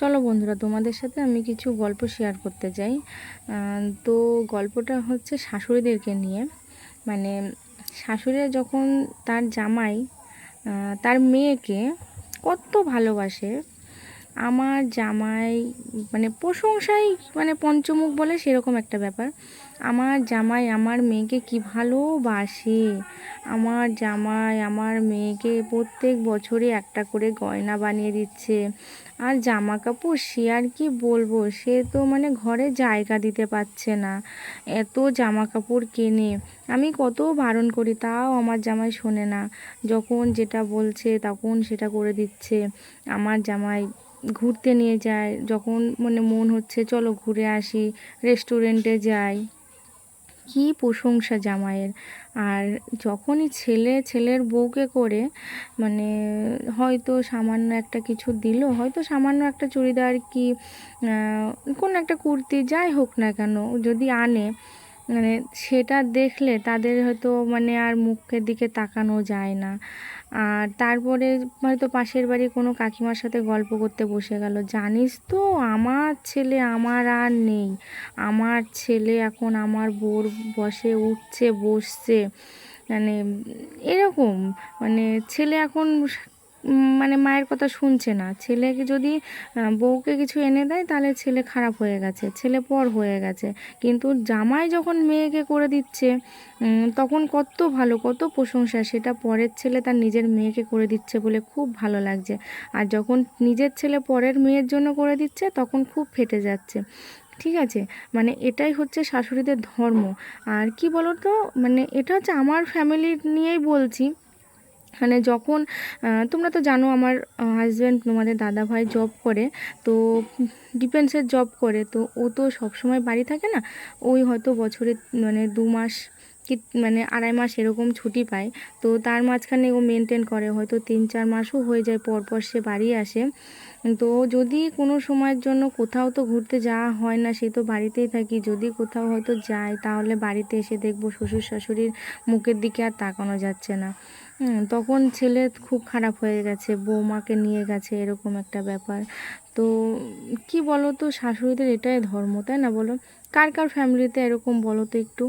চলো বন্ধুরা, তোমাদের সাথে আমি কিছু গল্প শেয়ার করতে চাই। তো গল্পটা হচ্ছে শাশুড়িদেরকে নিয়ে। মানে শাশুড়িরা যখন তার জামাই তার মেয়েকে কত ভালোবাসে আমার জামাই মানে প্রশংসাই মানে পঞ্চমুখ বলে সেরকম একটা ব্যাপার। আমার জামাই আমার মেয়েকে কি ভালোবাসে? আমার জামাই আমার মেয়েকে প্রত্যেক বছরে একটা করে গয়না বানিয়ে দিচ্ছে। আর জামা কাপড় সে আর কি বলব? সে তো মানে ঘরে জায়গা দিতে পারছে না। এত জামা কাপড় কেনে। আমি কত বারণ করি, তাও আমার জামাই শোনে না। যখন যেটা বলছে তখন সেটা করে দিচ্ছে। আমার জামাই ঘুরতে নিয়ে যায়। যখন মানে মন হচ্ছে, চলো ঘুরে আসি রেস্টুরেন্টে যাই। কি প্রশংসা জামাইয়ের। আর যখনই ছেলে, ছেলের বউকে করে মানে হয়তো সামান্য একটা কিছু দিল, হয়তো সামান্য একটা চুড়িদার কি কোনো একটা কুর্তি, যাই হোক না কেন, যদি আনে মানে সেটা দেখলে তাদের হয়তো মানে আর মুখের দিকে তাকানো যায় না। আর তারপরে হয়তো পাশের বাড়ি কোনো কাকিমার সাথে গল্প করতে বসে গেল। জানিস তো, আমার ছেলে আমার আর নেই। আমার ছেলে এখন আমার বোর বসে উঠছে, বসছে। মানে এরকম। মানে ছেলে এখন মানে মায়ের কথা শুনছে না। ছেলেকে যদি বউকে কিছু এনে দেয়, তাহলে ছেলে খারাপ হয়ে গেছে, ছেলে পর হয়ে গেছে। কিন্তু জামাই যখন মেয়েকে করে দিচ্ছে তখন কত ভালো, কত প্রশংসা। সেটা পরের ছেলে তার নিজের মেয়েকে করে দিচ্ছে বলে খুব ভালো লাগছে। আর যখন নিজের ছেলে পরের মেয়ের জন্য করে দিচ্ছে, তখন খুব ফেটে যাচ্ছে। ঠিক আছে? মানে এটাই হচ্ছে শাশুড়িদের ধর্ম। আর কি বলো তো মানে এটা হচ্ছে আমার ফ্যামিলি নিয়েই বলছি। মানে যখন তোমরা তো জানো আমার হাজব্যান্ড তোমাদের দাদা ভাই জব করে, তো ডিফেন্সের জব করে, তো ও তো সবসময় বাড়ি থাকে না? ওই হয়তো বছরে মানে দু মাস কি মানে আড়াই মাস এরকম ছুটি পায়। তো তার মাঝখানে ও মেনটেন করে, হয়তো তিন চার মাসও হয়ে যায় পর পর সে বাড়ি আসে। তো যদি কোনো সময়ের জন্য কোথাও তো ঘুরতে যাওয়া হয় না, সে তো বাড়িতেই থাকি। যদি কোথাও হয়তো যাই তাহলে বাড়িতে এসে দেখব শ্বশুর শাশুড়ির মুখের দিকে আর তাকানো যাচ্ছে না। তখন ছেলে খুব খারাপ হয়ে গেছে, বৌমাকে নিয়ে গেছে, এরকম একটা ব্যাপার। তো কি বলো তো শাশুড়িদের এটাই ধর্ম, তাই না বলো? কার কার ফ্যামিলিতে এরকম বলো তো একটু?